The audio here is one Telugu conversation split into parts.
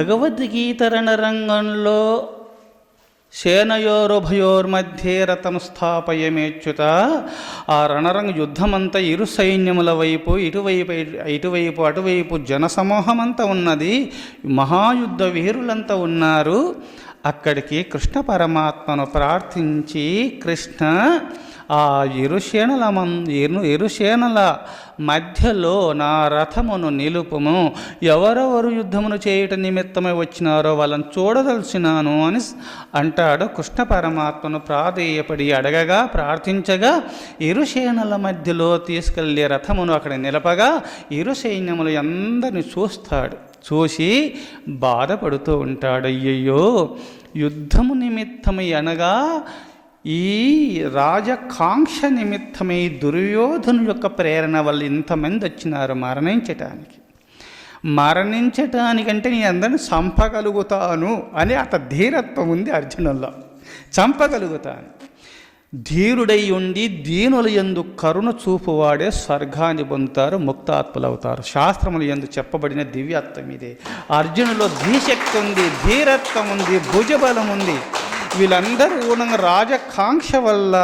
భగవద్గీత రణరంగంలో సేనయోరుభయోర్మధ్యే రథం స్థాపయమేచ్యుత ఆ రణరంగ యుద్ధమంతా ఇరు సైన్యముల వైపు ఇటువైపు ఇటువైపు అటువైపు జనసమూహమంతా ఉన్నది. మహాయుద్ధ వీరులంతా ఉన్నారు. అక్కడికి కృష్ణ పరమాత్మను ప్రార్థించి కృష్ణ ఆ ఇరుసేనల ఎరు ఇరు మధ్యలో నా రథమును నిలుపుము. ఎవరెవరు యుద్ధమును చేయుట నిమిత్తమై వచ్చినారో వాళ్ళని చూడదలిచినాను అని అంటాడు కృష్ణ పరమాత్మను ప్రాధేయపడి అడగగా ప్రార్థించగా ఇరుసేనల మధ్యలో తీసుకెళ్ళే రథమును అక్కడ నిలపగా ఇరు సైన్యములు అందరిని చూస్తాడు. చూసి బాధపడుతూ ఉంటాడు. అయ్యయ్యో యుద్ధము నిమిత్తమై అనగా ఈ రాజకాంక్ష నిమిత్తమై దుర్యోధను యొక్క ప్రేరణ వల్ల ఇంతమంది వచ్చినారు మరణించటానికి. మరణించటానికంటే నేను అందరిని చంపగలుగుతాను అని అత ధీరత్వం ఉంది అర్జునుల్లో. చంపగలుగుతాను. ధీరుడై ఉండి దీనుల ఎందు కరుణ చూపువాడే స్వర్గాన్ని పొందుతారు ముక్తాత్ములవుతారు. శాస్త్రములు ఎందు చెప్పబడిన దివ్యత్వం ఇదే. అర్జునులో ధీశక్తి ఉంది ధీరత్వం ఉంది భుజబలం ఉంది. వీళ్ళందరూ కూడా రాజకాంక్ష వల్ల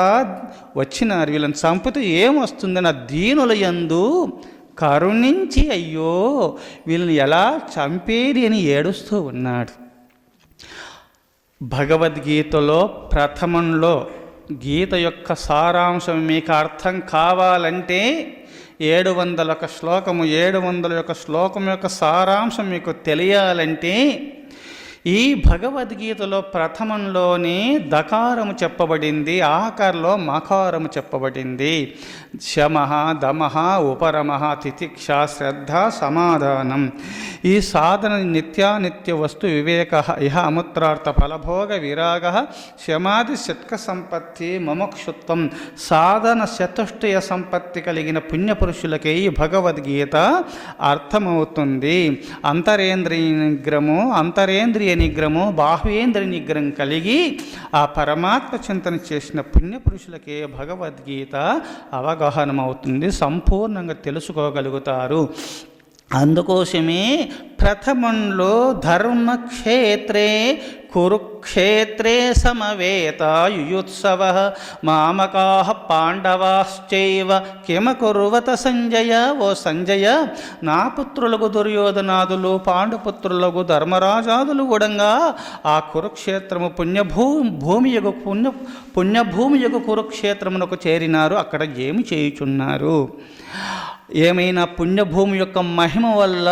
వచ్చినారు. వీళ్ళని చంపితే ఏమొస్తుందని ఆ దీనుల యందు కరుణించి అయ్యో వీళ్ళని ఎలా చంపేది అని ఏడుస్తూ ఉన్నాడు. భగవద్గీతలో ప్రథమంలో గీత యొక్క సారాంశం మీకు అర్థం కావాలంటే ఏడు వందల ఒక శ్లోకము ఏడు వందల యొక్క శ్లోకం యొక్క సారాంశం మీకు తెలియాలంటే ఈ భగవద్గీతలో ప్రథమంలోనే దకారము చెప్పబడింది ఆకారంలో మకారము చెప్పబడింది. శమ దమః ఉపరమ తితిక్ష శ్రద్ధ సమాధానం. ఈ సాధన నిత్యానిత్య వస్తు వివేక ఇహ అముత్రార్థ ఫలభోగ విరాగ శమాది శత్క సంపత్తి మమక్షుత్వం. సాధన చతుష్టయ సంపత్తి కలిగిన పుణ్యపురుషులకే ఈ భగవద్గీత అర్థమవుతుంది. అంతరేంద్రియగ్రము అంతరేంద్రియ నిగ్రహము బాహ్వేంద్రియ నిగ్రహం కలిగి ఆ పరమాత్మ చింతన చేసిన పుణ్యపురుషులకే భగవద్గీత అవగాహనమవుతుంది. సంపూర్ణంగా తెలుసుకోగలుగుతారు. అందుకోసమే ప్రథమంలో ధర్మక్షేత్రే కురుక్షేత్రే సమవేతాయుయుత్సవ మామకా పాండవాశ్చైవ కిమ కురువత సంజయ ఓ సంజయ నా పుత్రులకు దుర్యోధనాదులు పాండుపుత్రులకు ధర్మరాజాదులు కూడంగా ఆ కురుక్షేత్రము పుణ్యభూ భూమి యొక్క పుణ్య పుణ్యభూమి యొక్క కురుక్షేత్రమునకు చేరినారు. అక్కడ ఏమి చేయుచున్నారు? ఏమైనా పుణ్యభూమి యొక్క మహిమ వల్ల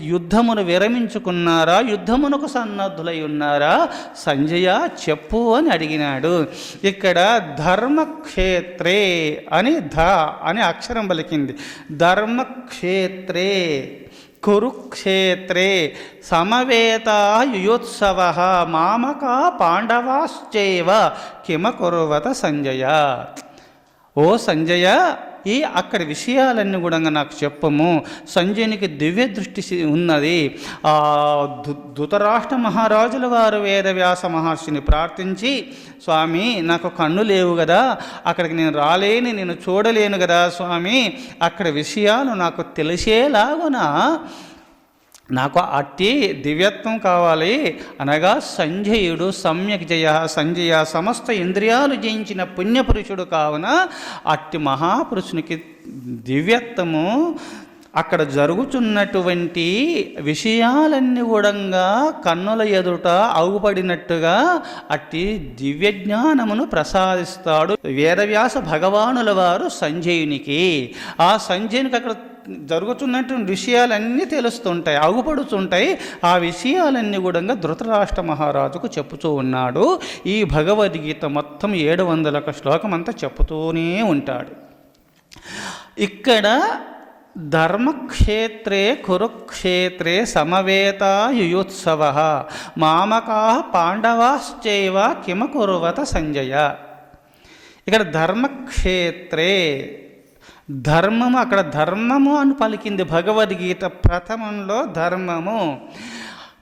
యుద్ధమును విరమించుకున్నారా? యుద్ధమునకు సన్నద్ధులై ఉన్నారా? సంజయ చెప్పు అని అడిగినాడు. ఇక్కడ ధర్మక్షేత్రే అని ధ అని అక్షరం పలికింది. ధర్మక్షేత్రే కురుక్షేత్రే సమవేత యుయోత్సవ మామక పాండవాశ్చేవ కిమకురువత సంజయ. ఓ సంజయ ఈ అక్కడి విషయాలన్నీ కూడా నాకు చెప్పము. సంజయునికి దివ్య దృష్టి ఉన్నది. ధృతరాష్ట్ర మహారాజుల వారు వేదవ్యాస మహర్షిని ప్రార్థించి స్వామి నాకు కన్ను లేవు కదా అక్కడికి నేను రాలేని నేను చూడలేను కదా స్వామి అక్కడ విషయాలు నాకు తెలిసేలాగున? నాకు అట్టి దివ్యత్వం కావాలి. అనగా సంజయుడు సమ్యక్ జయ సంజయ సమస్త ఇంద్రియాలు జయించిన పుణ్యపురుషుడు కావున అట్టి మహాపురుషునికి దివ్యత్వము అక్కడ జరుగుతున్నటువంటి విషయాలన్నీ కూడా కన్నుల ఎదుట అవుపడినట్టుగా అట్టి దివ్య జ్ఞానమును ప్రసాదిస్తాడు వేదవ్యాస భగవానుల వారు సంజయునికి. ఆ సంజయునికి అక్కడ జరుగుతున్నటువంటి విషయాలన్నీ తెలుస్తుంటాయి అగుపడుతుంటాయి. ఆ విషయాలన్నీ కూడా ధృతరాష్ట్ర మహారాజుకు చెప్పుతూ ఉన్నాడు. ఈ భగవద్గీత మొత్తం ఏడు వందల ఒక శ్లోకం అంతా చెప్పుతూనే ఉంటాడు. ఇక్కడ ధర్మక్షేత్రే కురుక్షేత్రే సమవేత యుయుత్సవ మామకా పాండవాశ్చైవ కిమ కురువత సంజయ. ఇక్కడ ధర్మక్షేత్రే ధర్మము అక్కడ ధర్మము అని పలికింది భగవద్గీత ప్రథమంలో ధర్మము.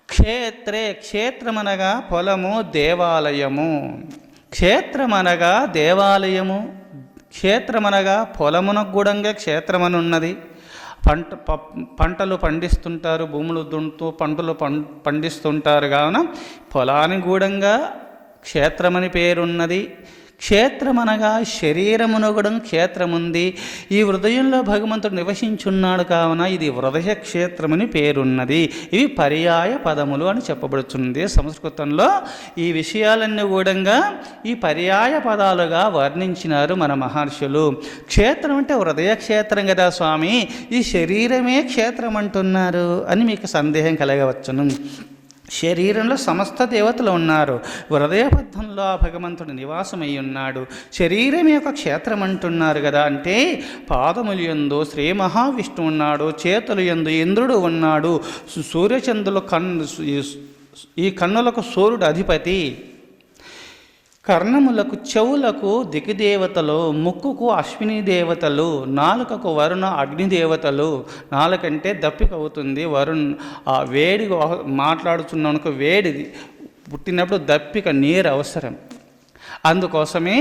క్షేత్రే క్షేత్రమనగా పొలము దేవాలయము. క్షేత్రమనగా దేవాలయము క్షేత్రమనగా పొలమునకు గూడంగా క్షేత్రమనున్నది పంట ప- పంటలు పండిస్తుంటారు భూములు దున్నుతూ పంటలు పం పండిస్తుంటారు. కావున పొలానికి గూడంగా క్షేత్రమని పేరున్నది. క్షేత్రమనగా శరీరమునొగడం క్షేత్రముంది. ఈ హృదయంలో భగవంతుడు నివసించున్నాడు కావున ఇది హృదయ క్షేత్రమని పేరున్నది. ఇవి పర్యాయ పదములు అని చెప్పబడుతుంది సంస్కృతంలో ఈ విషయాలన్నీ కూడా ఈ పర్యాయ పదాలుగా వర్ణించినారు మన మహర్షులు. క్షేత్రం అంటే హృదయ క్షేత్రం కదా స్వామి. ఈ శరీరమే క్షేత్రం అంటున్నారు అని మీకు సందేహం కలగవచ్చును. శరీరంలో సమస్త దేవతలు ఉన్నారు. హృదయబద్ధంలో ఆ భగవంతుడు నివాసమై ఉన్నాడు. శరీరం యొక్క క్షేత్రం అంటున్నారు కదా అంటే పాదములు ఎందు శ్రీ మహావిష్ణువు ఉన్నాడు చేతులు ఎందు ఇంద్రుడు ఉన్నాడు. సూర్యచంద్రులు సూర్యచంద్రుల కన్ను ఈ కన్నులకు సూర్యుడు అధిపతి. కర్ణములకు చెవులకు దిగ్దేవతలు ముక్కుకు అశ్విని దేవతలు నాలుకకు వరుణ అగ్ని దేవతలు నాలుకంటే దప్పిక అవుతుంది. వరుణ్ ఆ వేడి మాట్లాడుతున్నానుకో వేడిది పుట్టినప్పుడు దప్పిక నీరు అవసరం. అందుకోసమే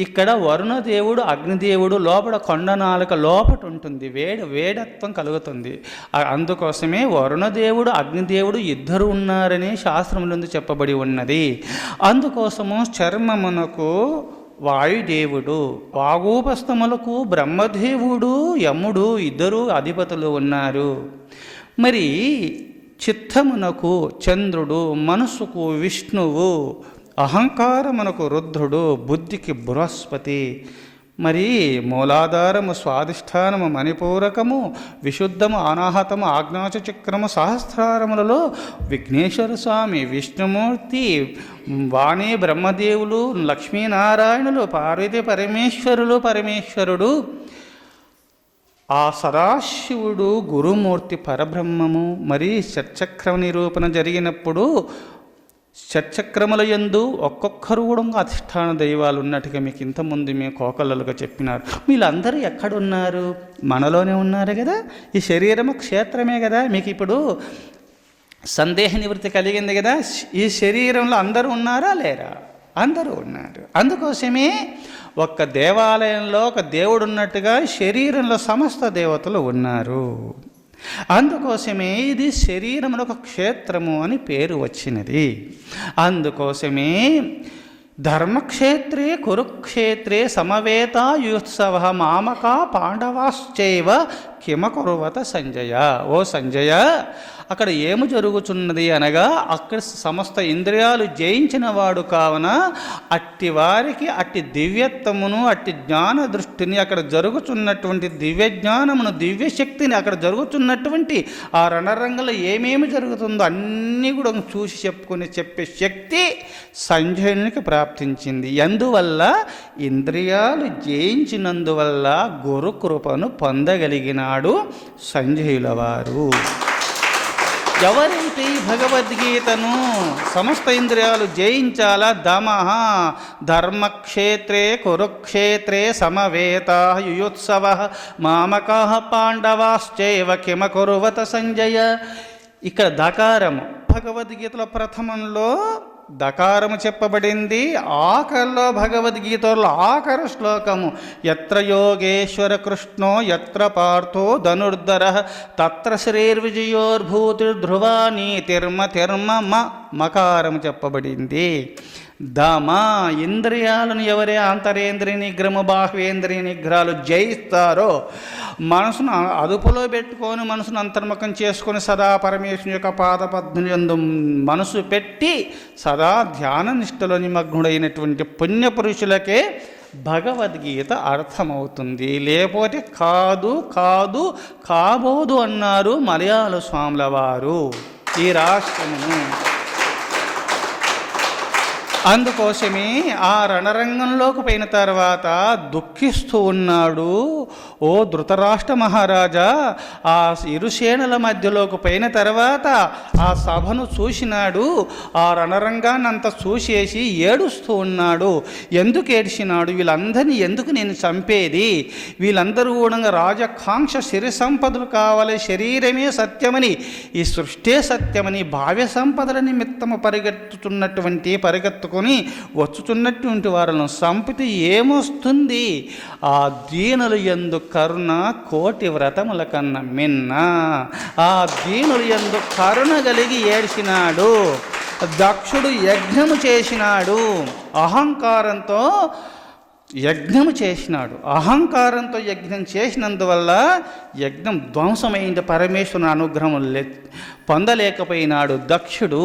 ఇక్కడ వరుణదేవుడు అగ్నిదేవుడు లోపల కొండనాలక లోపట ఉంటుంది. వేడి వేడత్వం కలుగుతుంది. అందుకోసమే వరుణదేవుడు అగ్నిదేవుడు ఇద్దరు ఉన్నారని శాస్త్రములందు చెప్పబడి ఉన్నది. అందుకోసము చర్మమునకు వాయుదేవుడు వాగూపస్తములకు బ్రహ్మదేవుడు యముడు ఇద్దరు అధిపతులు ఉన్నారు. మరి చిత్తమునకు చంద్రుడు మనసుకు విష్ణువు అహంకారమునకు రుద్ధుడు బుద్ధికి బృహస్పతి. మరి మూలాధారము స్వాధిష్టానము మణిపూరకము విశుద్ధము అనాహతము ఆజ్ఞాచక్రము సహస్రారములలో విఘ్నేశ్వర స్వామి విష్ణుమూర్తి వాణి బ్రహ్మదేవులు లక్ష్మీనారాయణులు పార్వతి పరమేశ్వరులు పరమేశ్వరుడు. ఆ సదాశివుడు గురుమూర్తి పరబ్రహ్మము. మరి షట్చక్ర నిరూపణ జరిగినప్పుడు షట్చక్రములయందు ఒక్కొక్కరు కూడా అధిష్టాన దైవాలు ఉన్నట్టుగా మీకు ఇంతకుముందు మేము కోకలలుగా చెప్పినారు. వీళ్ళందరూ ఎక్కడున్నారు? మనలోనే ఉన్నారు కదా? ఈ శరీరము క్షేత్రమే కదా? మీకు ఇప్పుడు సందేహ నివృత్తి కలిగింది కదా? ఈ శరీరంలో అందరూ ఉన్నారా లేరా? అందరూ ఉన్నారు. అందుకోసమే ఒక్క దేవాలయంలో ఒక దేవుడు ఉన్నట్టుగా శరీరంలో సమస్త దేవతలు ఉన్నారు. అందుకోసమే ఇది శరీరములో ఒక క్షేత్రము అని పేరు వచ్చినది. అందుకోసమే ధర్మక్షేత్రే కురుక్షేత్రే సమవేతాయుత్సవ మామక పాండవాశ్చైవ కిమకురువత సంజయ. ఓ సంజయ అక్కడ ఏమి జరుగుతున్నది అనగా అక్కడ సమస్త ఇంద్రియాలు జయించిన వాడు కావున అట్టి వారికి అట్టి దివ్యత్వమును అట్టి జ్ఞాన దృష్టిని అక్కడ జరుగుతున్నటువంటి దివ్య జ్ఞానమును దివ్య శక్తిని అక్కడ జరుగుతున్నటువంటి ఆ రణరంగంలో ఏమేమి జరుగుతుందో అన్నీ కూడా చూసి చెప్పుకొని చెప్పే శక్తి సంజయునికి ప్రాప్తించింది. అందువల్ల ఇంద్రియాలు జయించినందువల్ల గురుకృపను పొందగలిగినాడు సంజయుల వారు ఎవరైతే ఈ భగవద్గీతను సమస్త ఇంద్రియాలు జయించాలా? దమః ధర్మక్షేత్రే కురుక్షేత్రే సమవేత యుయోత్సవ మామకా పాండవాశ్చైవ కిమకురువత సంజయ. ఇక్కడ దకారము. భగవద్గీతలో ప్రథమంలో దకారము చెప్పబడింది. ఆఖరిలో భగవద్గీతలో ఆఖరు శ్లోకము. ఎత్ర యోగేశ్వర కృష్ణో ఎత్ర పార్థో ధనుర్ధర తత్ర శ్రీర్విజయోర్భూతిర్ధ్రువా నీతిర్మ తిర్మ మ మకారము చెప్పబడింది. దామా ఇంద్రియాలను ఎవరే అంతరేంద్రియ నిగ్రహము బాహ్వేంద్రియ నిగ్రహాలు జయిస్తారో మనసును అదుపులో పెట్టుకొని మనసును అంతర్ముఖం చేసుకొని సదా పరమేశ్వరుని యొక్క పాదపద్మని యందు మనసు పెట్టి సదా ధ్యాన నిష్టలో నిమగ్నుడైనటువంటి పుణ్యపురుషులకే భగవద్గీత అర్థమవుతుంది. లేకపోతే కాదు కాదు కాబోదు అన్నారు మలయాళ స్వాముల వారు. ఈ రాష్ట్రమును అందుకోసమే ఆ రణరంగంలోకి పోయిన తర్వాత దుఃఖిస్తూ ఉన్నాడు. ఓ ధృతరాష్ట్ర మహారాజా ఆ ఇరుసేనల మధ్యలోకి పోయిన తర్వాత ఆ సభను చూసినాడు. ఆ రణరంగాన్ని చూసేసి ఏడుస్తూ ఉన్నాడు. ఎందుకు ఏడ్చినాడు? వీళ్ళందరినీ ఎందుకు నేను చంపేది? వీళ్ళందరూ కూడా రాజకాంక్ష సిరి సంపదలు కావాలి శరీరమే సత్యమని ఈ సృష్టే సత్యమని భావ్య సంపదల నిమిత్తము పరిగెత్తుతున్నటువంటి పరిగెత్తు పెట్టుకొని వచ్చుచున్నటువంటి వారిని సంపితే ఏమొస్తుంది? ఆ దీనులు ఎందు కరుణ కోటి వ్రతముల కన్నా మిన్న. ఆ దీనులు ఎందు కరుణ కలిగి ఏడ్చినాడు. దక్షుడు యజ్ఞము చేసినాడు. అహంకారంతో యజ్ఞము చేసినాడు. అహంకారంతో యజ్ఞం చేసినందువల్ల యజ్ఞం ధ్వంసమైంది. పరమేశ్వరుని అనుగ్రహం లే పొందలేకపోయినాడు దక్షుడు.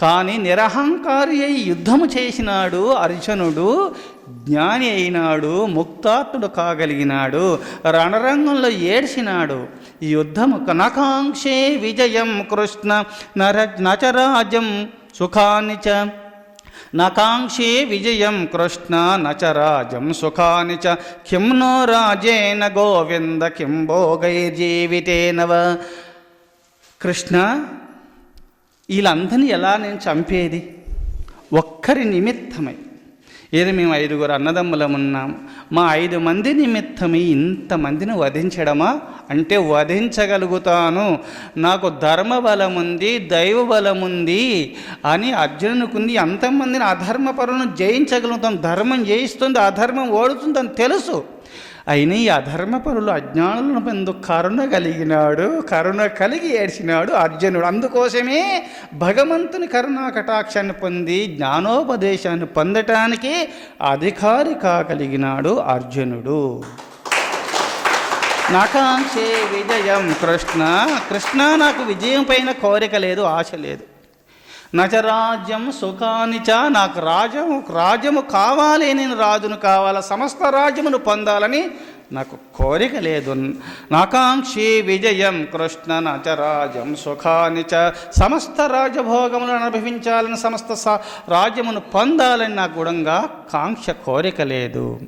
కానీ నిరహంకారి అయి యుద్ధము చేసినాడు అర్జునుడు జ్ఞాని అయినాడు ముక్తాత్ముడు కాగలిగినాడు రణరంగంలో ఏడ్చినాడు. ఈ యుద్ధము కనకాంక్షే విజయం కృష్ణ నర నచరాజం సుఖాని చ. నకాంక్షే విజయం కృష్ణ నచరాజం సుఖాని చ. కిం నో రాజేన గోవింద కిం భోగైర్జీవితేనవ కృష్ణ వీళ్ళందరినీ ఎలా నేను చంపేది? ఒక్కరి నిమిత్తమై. ఏదో మేము ఐదుగురు అన్నదమ్ములం ఉన్నాం మా ఐదు మంది నిమిత్తమై ఇంతమందిని వధించడమా? అంటే వధించగలుగుతాను. నాకు ధర్మ బలం ఉంది దైవ బలం ఉంది అని అర్జునుకుంది అంతమందిని అధర్మపరులను జయించగలుగుతాం? ధర్మం జయిస్తుంది అధర్మం ఓడుతుందని తెలుసు. అయినా ఈ అధర్మపరులు అజ్ఞానులను ఎందు కరుణ కలిగినాడు? కరుణ కలిగి ఏడ్చినాడు అర్జునుడు. అందుకోసమే భగవంతుని కరుణా కటాక్షాన్ని పొంది జ్ఞానోపదేశాన్ని పొందటానికి అధికారి కాగలిగినాడు అర్జునుడు. నాకాంక్షే విజయం కృష్ణ. కృష్ణ నాకు విజయం పైన కోరిక లేదు ఆశ లేదు. నచరాజ్యం చ నాకు రాజ్యము రాజ్యము కావాలి నేను రాజును కావాలా సమస్త రాజ్యమును పొందాలని నాకు కోరిక లేదు. నాకాంక్షి విజయం కృష్ణ నచరాజ్యం సుఖానిచ సమస్త రాజభోగములను అనుభవించాలని సమస్త స- రాజ్యమును పొందాలని నాకు గుడంగా కాంక్ష కోరిక లేదు.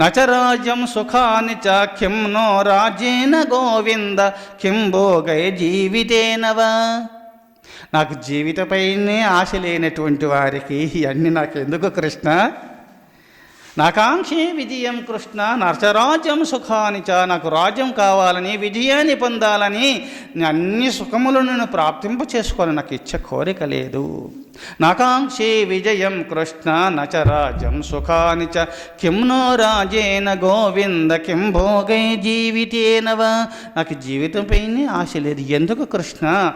నచరాజ్యం సుఖానిచ కిం నో రాజేన గోవింద కిం భోగై జీవితేనవా? నాకు జీవితపైనే ఆశ లేనటువంటి వారికి ఇవన్నీ నాకు ఎందుకు కృష్ణ? నాకాంక్షే విజయం కృష్ణ నర్చరాజ్యం చ నాకు రాజ్యం కావాలని విజయాన్ని పొందాలని అన్ని సుఖములను నేను ప్రాప్తింప చేసుకోవాలని నాకు ఇచ్చ కోరిక లేదు. నాకాంక్షే విజయం కృష్ణ నచరాజ్యం చ కిం నో రాజేన గోవింద కిం భోగై జీవితేనవా. నాకు జీవితంపైనే ఆశ లేదు. ఎందుకు కృష్ణ?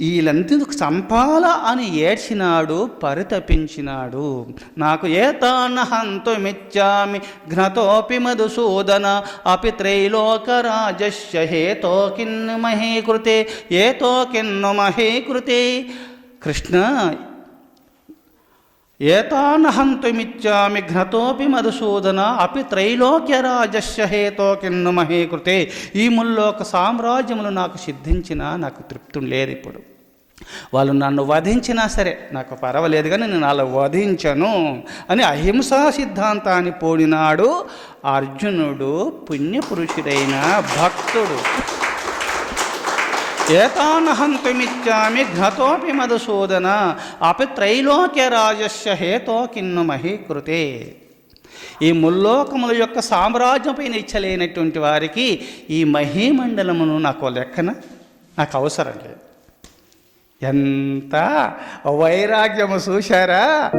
వీళ్ళంతకు చంపాల అని ఏడ్చినాడు పరితపించినాడు. నాకు ఏతాన హంతుమిచ్చామి ఘ్నతోపి మధుసూదన అపి త్రైలోకరాజస్య హేతో కిన్ను మహీకృతే ఏతో కిన్ను మహీకృతే. కృష్ణ ఏతానహంతుమిచ్చామి ఘ్నతోపి మధుసూదన అపి త్రైలోక్యరాజస్య హేతో కిన్ను మహీకృతే. ఈ ముల్లోక సామ్రాజ్యములు నాకు సిద్ధించినా నాకు తృప్తి లేదు ఇప్పుడు. వాళ్ళు నన్ను వధించినా సరే నాకు పర్వాలేదు కానీ నేను అలా వధించను అని అహింసా సిద్ధాంతాన్ని పోడినాడు అర్జునుడు పుణ్యపురుషుడైన భక్తుడు. ఏతానహంతుమిచ్చామి ఘతోపి మధుసూదన అపి త్రైలోక్యరాజస్య హేతో కిన్ను మహీకృతే. ఈ ముల్లోకముల యొక్క సామ్రాజ్యం నిచ్చలేనటువంటి ఇచ్చలేనటువంటి వారికి ఈ మహీమండలమును నాకు లెక్కన నాకు అవసరం లేదు. ఎంత వైరాగ్యము చూశారా?